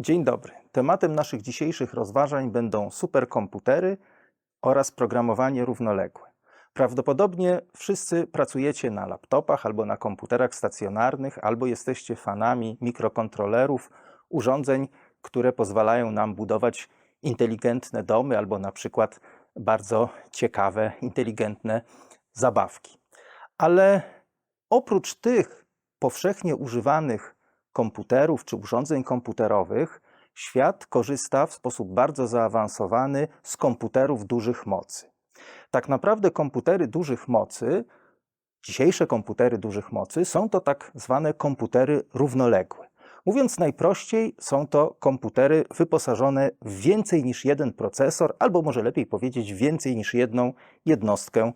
Dzień dobry. Tematem naszych dzisiejszych rozważań będą superkomputery oraz programowanie równoległe. Prawdopodobnie wszyscy pracujecie na laptopach albo na komputerach stacjonarnych, albo jesteście fanami mikrokontrolerów, urządzeń, które pozwalają nam budować inteligentne domy albo na przykład bardzo ciekawe, inteligentne zabawki. Ale oprócz tych powszechnie używanych komputerów czy urządzeń komputerowych, świat korzysta w sposób bardzo zaawansowany z komputerów dużych mocy. Tak naprawdę komputery dużych mocy, dzisiejsze komputery dużych mocy, są to tak zwane komputery równoległe. Mówiąc najprościej, są to komputery wyposażone w więcej niż jeden procesor, albo może lepiej powiedzieć, więcej niż jedną jednostkę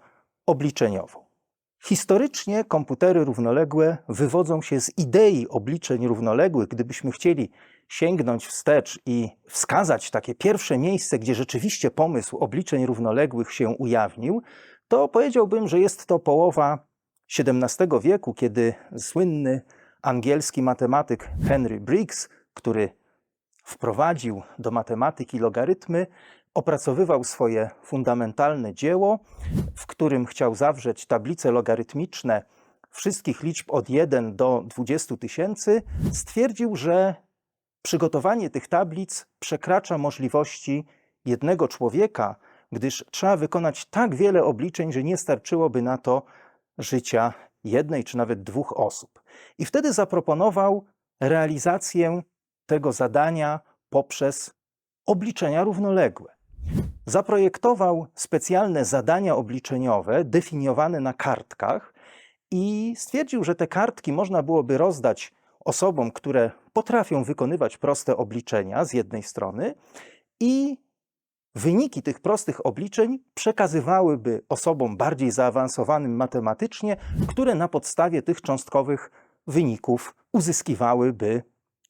obliczeniową. Historycznie komputery równoległe wywodzą się z idei obliczeń równoległych. Gdybyśmy chcieli sięgnąć wstecz i wskazać takie pierwsze miejsce, gdzie rzeczywiście pomysł obliczeń równoległych się ujawnił, to powiedziałbym, że jest to połowa XVII wieku, kiedy słynny angielski matematyk Henry Briggs, który wprowadził do matematyki logarytmy, opracowywał swoje fundamentalne dzieło, w którym chciał zawrzeć tablice logarytmiczne wszystkich liczb od 1 do 20 tysięcy, stwierdził, że przygotowanie tych tablic przekracza możliwości jednego człowieka, gdyż trzeba wykonać tak wiele obliczeń, że nie starczyłoby na to życia jednej czy nawet dwóch osób. I wtedy zaproponował realizację tego zadania poprzez obliczenia równoległe. Zaprojektował specjalne zadania obliczeniowe definiowane na kartkach i stwierdził, że te kartki można byłoby rozdać osobom, które potrafią wykonywać proste obliczenia z jednej strony i wyniki tych prostych obliczeń przekazywałyby osobom bardziej zaawansowanym matematycznie, które na podstawie tych cząstkowych wyników uzyskiwałyby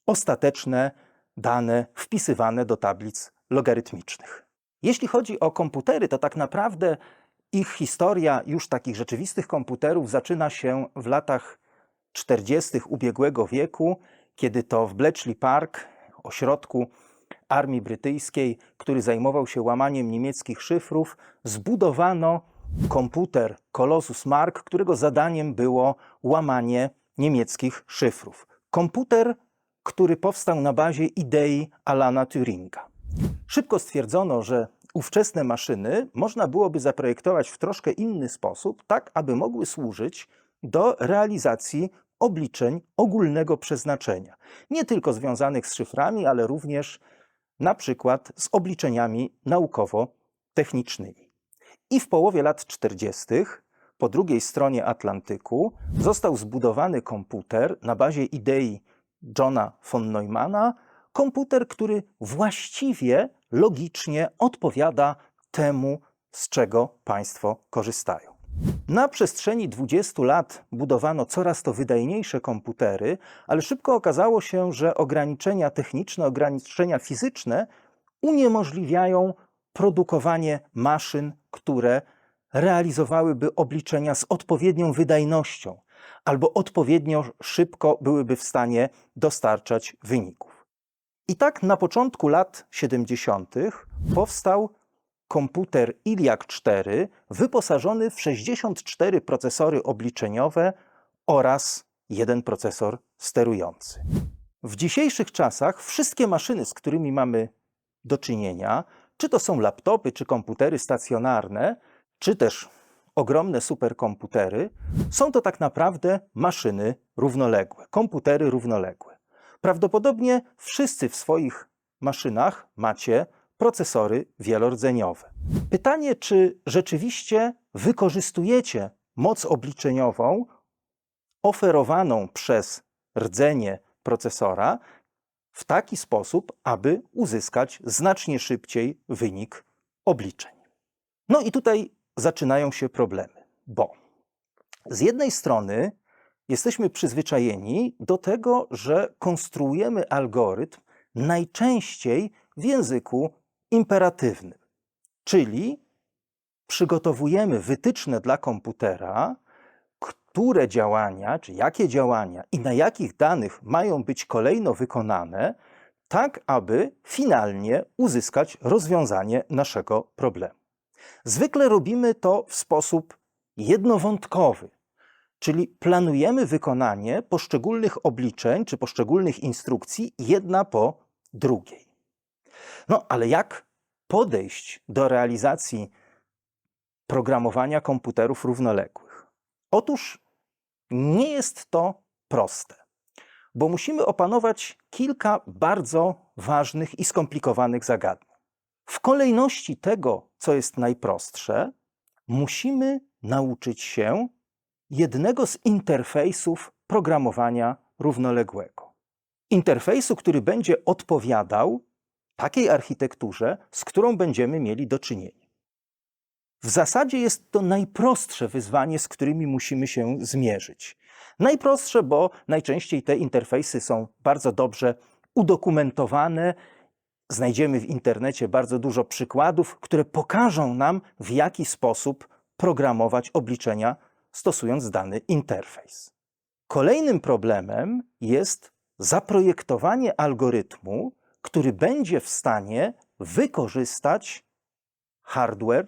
ostateczne dane wpisywane do tablic logarytmicznych. Jeśli chodzi o komputery, to tak naprawdę ich historia już takich rzeczywistych komputerów zaczyna się w latach 40. ubiegłego wieku, kiedy to w Bletchley Park, ośrodku armii brytyjskiej, który zajmował się łamaniem niemieckich szyfrów, zbudowano komputer Colossus Mark, którego zadaniem było łamanie niemieckich szyfrów. Komputer, który powstał na bazie idei Alana Turinga. Szybko stwierdzono, że ówczesne maszyny można byłoby zaprojektować w troszkę inny sposób, tak aby mogły służyć do realizacji obliczeń ogólnego przeznaczenia. Nie tylko związanych z szyframi, ale również na przykład z obliczeniami naukowo-technicznymi. I w połowie lat 40. po drugiej stronie Atlantyku został zbudowany komputer na bazie idei Johna von Neumana, komputer, który właściwie logicznie odpowiada temu, z czego Państwo korzystają. Na przestrzeni 20 lat budowano coraz to wydajniejsze komputery, ale szybko okazało się, że ograniczenia techniczne, ograniczenia fizyczne uniemożliwiają produkowanie maszyn, które realizowałyby obliczenia z odpowiednią wydajnością albo odpowiednio szybko byłyby w stanie dostarczać wyników. I tak na początku lat 70. powstał komputer Iliak 4 wyposażony w 64 procesory obliczeniowe oraz jeden procesor sterujący. W dzisiejszych czasach wszystkie maszyny, z którymi mamy do czynienia, czy to są laptopy, czy komputery stacjonarne, czy też ogromne superkomputery, są to tak naprawdę maszyny równoległe, komputery równoległe. Prawdopodobnie wszyscy w swoich maszynach macie procesory wielordzeniowe. Pytanie, czy rzeczywiście wykorzystujecie moc obliczeniową oferowaną przez rdzenie procesora w taki sposób, aby uzyskać znacznie szybciej wynik obliczeń. No i tutaj zaczynają się problemy, bo z jednej strony jesteśmy przyzwyczajeni do tego, że konstruujemy algorytm najczęściej w języku imperatywnym, czyli przygotowujemy wytyczne dla komputera, które działania, czy jakie działania i na jakich danych mają być kolejno wykonane, tak aby finalnie uzyskać rozwiązanie naszego problemu. Zwykle robimy to w sposób jednowątkowy, czyli planujemy wykonanie poszczególnych obliczeń czy poszczególnych instrukcji jedna po drugiej. No ale jak podejść do realizacji programowania komputerów równoległych? Otóż nie jest to proste, bo musimy opanować kilka bardzo ważnych i skomplikowanych zagadnień. W kolejności tego, co jest najprostsze, musimy nauczyć się jednego z interfejsów programowania równoległego. Interfejsu, który będzie odpowiadał takiej architekturze, z którą będziemy mieli do czynienia. W zasadzie jest to najprostsze wyzwanie, z którymi musimy się zmierzyć. Najprostsze, bo najczęściej te interfejsy są bardzo dobrze udokumentowane. Znajdziemy w internecie bardzo dużo przykładów, które pokażą nam, w jaki sposób programować obliczenia stosując dany interfejs. Kolejnym problemem jest zaprojektowanie algorytmu, który będzie w stanie wykorzystać hardware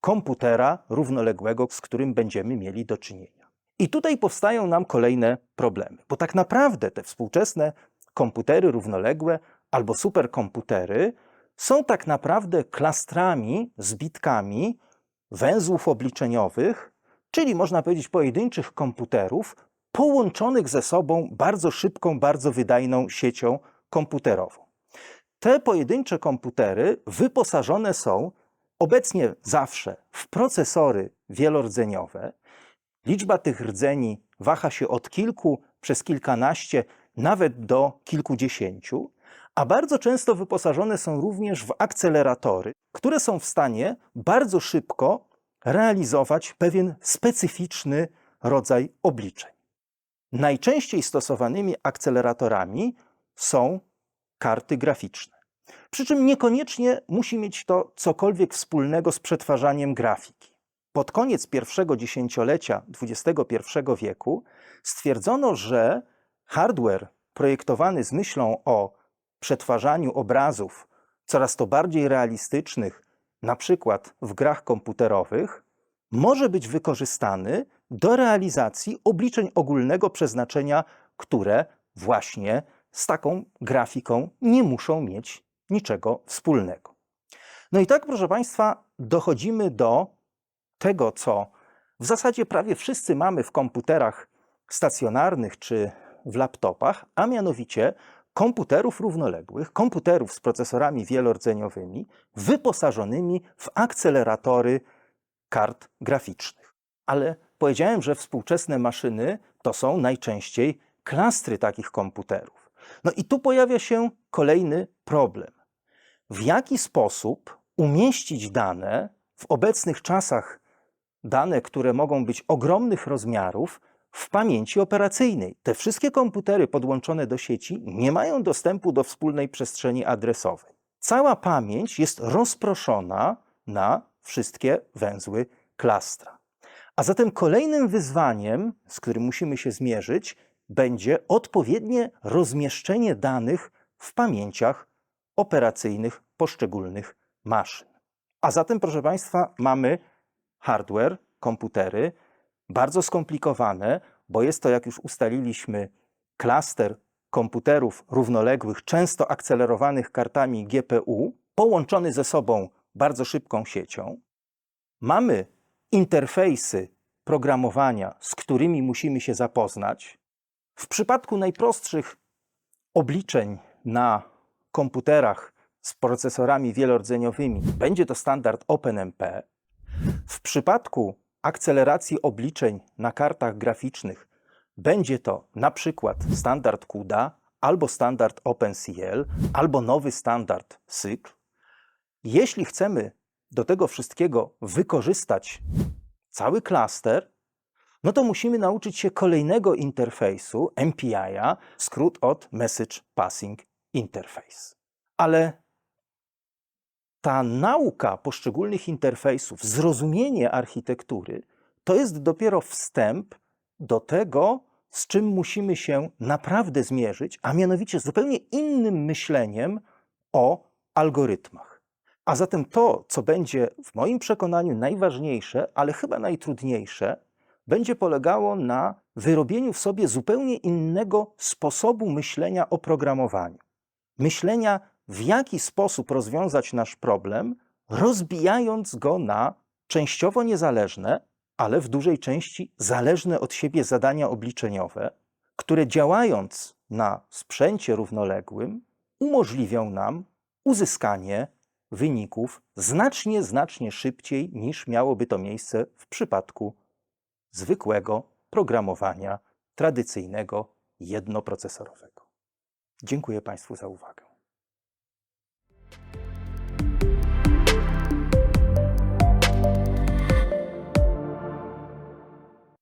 komputera równoległego, z którym będziemy mieli do czynienia. I tutaj powstają nam kolejne problemy, bo tak naprawdę te współczesne komputery równoległe albo superkomputery są tak naprawdę klastrami, zbitkami węzłów obliczeniowych, czyli można powiedzieć pojedynczych komputerów połączonych ze sobą bardzo szybką, bardzo wydajną siecią komputerową. Te pojedyncze komputery wyposażone są obecnie zawsze w procesory wielordzeniowe. Liczba tych rdzeni waha się od kilku przez kilkanaście, nawet do kilkudziesięciu, a bardzo często wyposażone są również w akceleratory, które są w stanie bardzo szybko realizować pewien specyficzny rodzaj obliczeń. Najczęściej stosowanymi akceleratorami są karty graficzne. Przy czym niekoniecznie musi mieć to cokolwiek wspólnego z przetwarzaniem grafiki. Pod koniec pierwszego dziesięciolecia XXI wieku stwierdzono, że hardware projektowany z myślą o przetwarzaniu obrazów coraz to bardziej realistycznych, na przykład w grach komputerowych, może być wykorzystany do realizacji obliczeń ogólnego przeznaczenia, które właśnie z taką grafiką nie muszą mieć niczego wspólnego. No i tak, proszę Państwa, dochodzimy do tego, co w zasadzie prawie wszyscy mamy w komputerach stacjonarnych czy w laptopach, a mianowicie komputerów równoległych, komputerów z procesorami wielordzeniowymi, wyposażonymi w akceleratory kart graficznych. Ale powiedziałem, że współczesne maszyny to są najczęściej klastry takich komputerów. No i tu pojawia się kolejny problem. W jaki sposób umieścić dane w obecnych czasach, dane, które mogą być ogromnych rozmiarów, w pamięci operacyjnej. Te wszystkie komputery podłączone do sieci nie mają dostępu do wspólnej przestrzeni adresowej. Cała pamięć jest rozproszona na wszystkie węzły klastra. A zatem kolejnym wyzwaniem, z którym musimy się zmierzyć, będzie odpowiednie rozmieszczenie danych w pamięciach operacyjnych poszczególnych maszyn. A zatem, proszę Państwa, mamy hardware, komputery, bardzo skomplikowane, bo jest to, jak już ustaliliśmy, klaster komputerów równoległych, często akcelerowanych kartami GPU, połączony ze sobą bardzo szybką siecią. Mamy interfejsy programowania, z którymi musimy się zapoznać. W przypadku najprostszych obliczeń na komputerach z procesorami wielordzeniowymi będzie to standard OpenMP. W przypadku akceleracji obliczeń na kartach graficznych będzie to na przykład standard CUDA, albo standard OpenCL, albo nowy standard Cykl. Jeśli chcemy do tego wszystkiego wykorzystać cały klaster, no to musimy nauczyć się kolejnego interfejsu, MPI-a, skrót od Message Passing Interface. Ale ta nauka poszczególnych interfejsów, zrozumienie architektury, to jest dopiero wstęp do tego, z czym musimy się naprawdę zmierzyć, a mianowicie zupełnie innym myśleniem o algorytmach. A zatem to, co będzie w moim przekonaniu najważniejsze, ale chyba najtrudniejsze, będzie polegało na wyrobieniu w sobie zupełnie innego sposobu myślenia o programowaniu. Myślenia, w jaki sposób rozwiązać nasz problem, rozbijając go na częściowo niezależne, ale w dużej części zależne od siebie zadania obliczeniowe, które działając na sprzęcie równoległym, umożliwią nam uzyskanie wyników znacznie, znacznie szybciej niż miałoby to miejsce w przypadku zwykłego programowania tradycyjnego jednoprocesorowego. Dziękuję Państwu za uwagę.